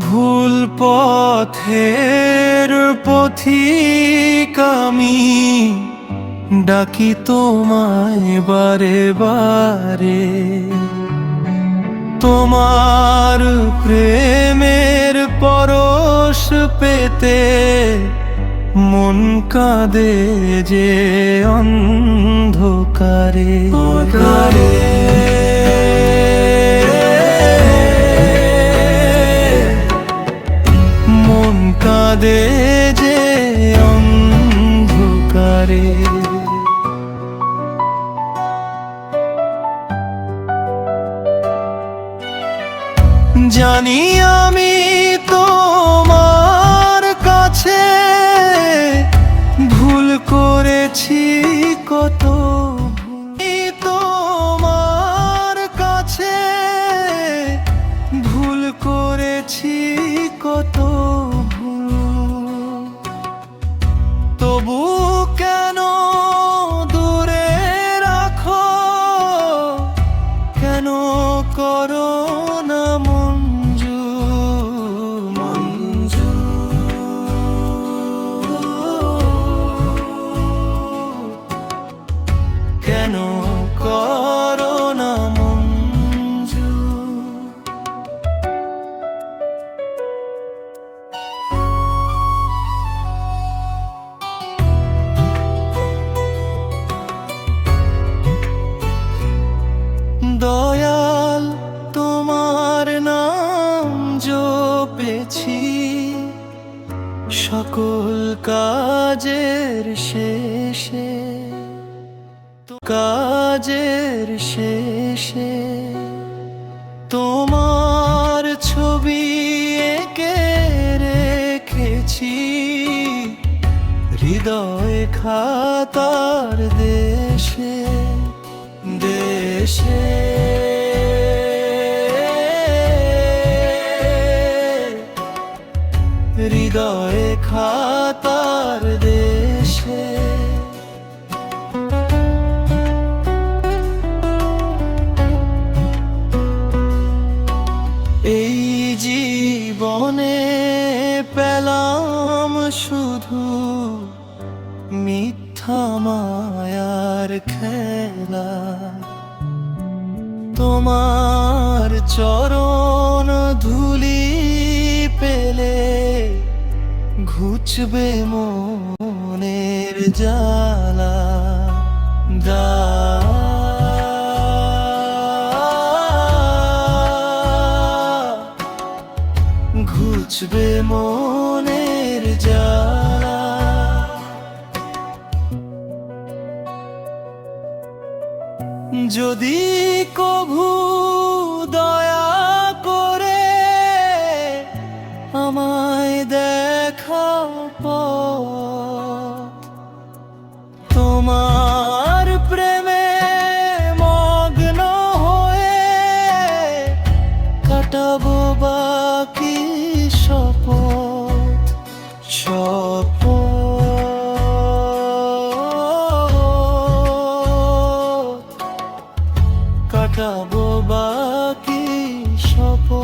ভুল পথের পথিক আমি ডাকি তোমায় বারে বারে। তোমার প্রেমের পরশ পেতে মন কাঁদে যে অন্ধকারে। কাঁদে যে অন্ধকারে জানি আমি তোমার কাছে ভুল করেছি কত। তোমার কাছে ভুল করেছি কত দয়াল তোমার নাম সকল কাজের শেষে কাজের শেষে তোমার ছবি এঁকে রেখেছি। হৃদয় খাতার দেশে দেশে। হৃদয় খাতার এই জীবনে পেলাম শুধু মিথ্যা মায়ার খেলা। তোমার চরণ ধুলি পেলে ঘুচবে মনের জ্বালা। দা বুঝবে মনের জ্বালা যদি কভু দয়া করে আমায় দেখাও তোমার প্রেমে মগ্ন হয়ে কাটাবো বা শপথ শপথ। কাটাবো বাকি শপথ।